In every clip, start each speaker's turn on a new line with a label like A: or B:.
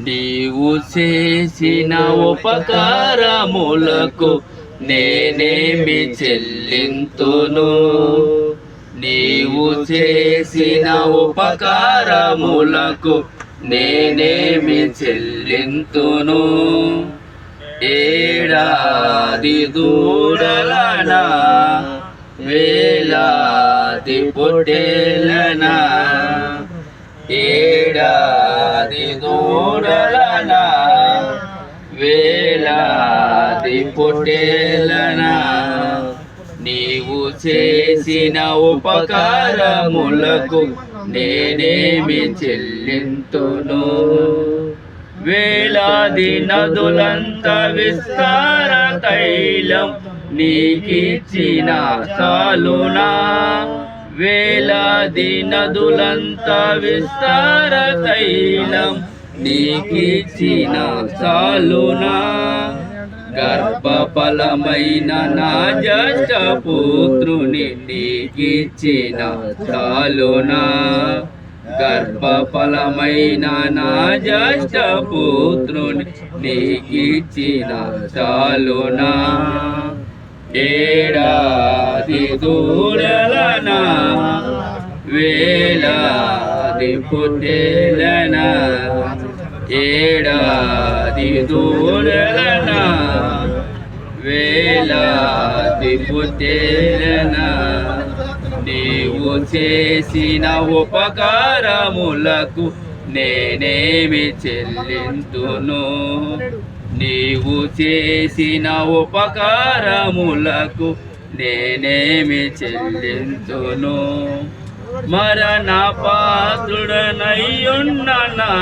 A: నీవు చేసిన ఉపకారములకు నేనేమి చెల్లింతును? నీవు చేసిన ఉపకారములకు నేనేమి చెల్లింతును? ఏడాది దూడలనా వేలాది ఏ వేలాది దూడలనా వేలాది పొట్టేలనా నీవు చేసిన ఉపకారములకు నేనేమి చెల్లింతును? వేలాది నదులంత విస్తార తైలం నీకిచ్చిన చాలునా? వేలాది నదులంత విస్తారతైనం. నీకిచ్చిన చాలునా గర్భఫలమైన నా జ్యేష్ఠ పుత్రుని నీకిచ్చిన చాలునా గర్భఫలమైన నా జ్యేష్ఠ పుత్రుని నీకిచ్చిన చాలునా. ఏడాది దూరలనా పుట్టేలనా ఏడాది దూడలనా వేలాది పుట్టేలనా నీవు చేసిన ఉపకారములకు నేనేమి చెల్లింతును? నీవు చేసిన ఉపకారములకు నేనేమి చెల్లింతును? మరణ పాత్రుడనయ్యున్న నా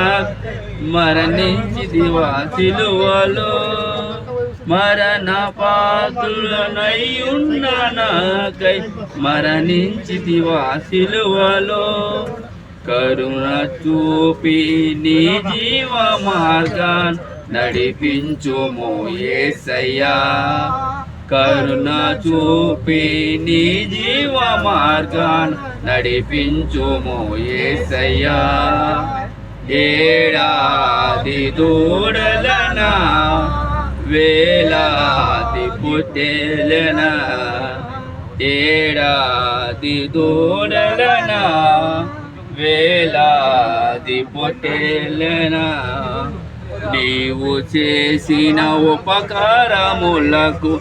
A: మరణించి దివాసిలువలో మరణ పాత్రుడనయ్యున్న నాకై మరణించి దివాసిలువలో కరుణ చూపి నీ జీవ మార్గాన్ నడిపించుము ఏసయ్యా. కరుణ చూపి నీ జీవ మార్గాన్ నడిపించుము ఏసయ్యా. ఏడాది దూడలన వేలాది పుట్టెలనా ఏడాది దూడలన వేలాది పొట్టేలనా. నీవు చేసిన ఉపకారములకు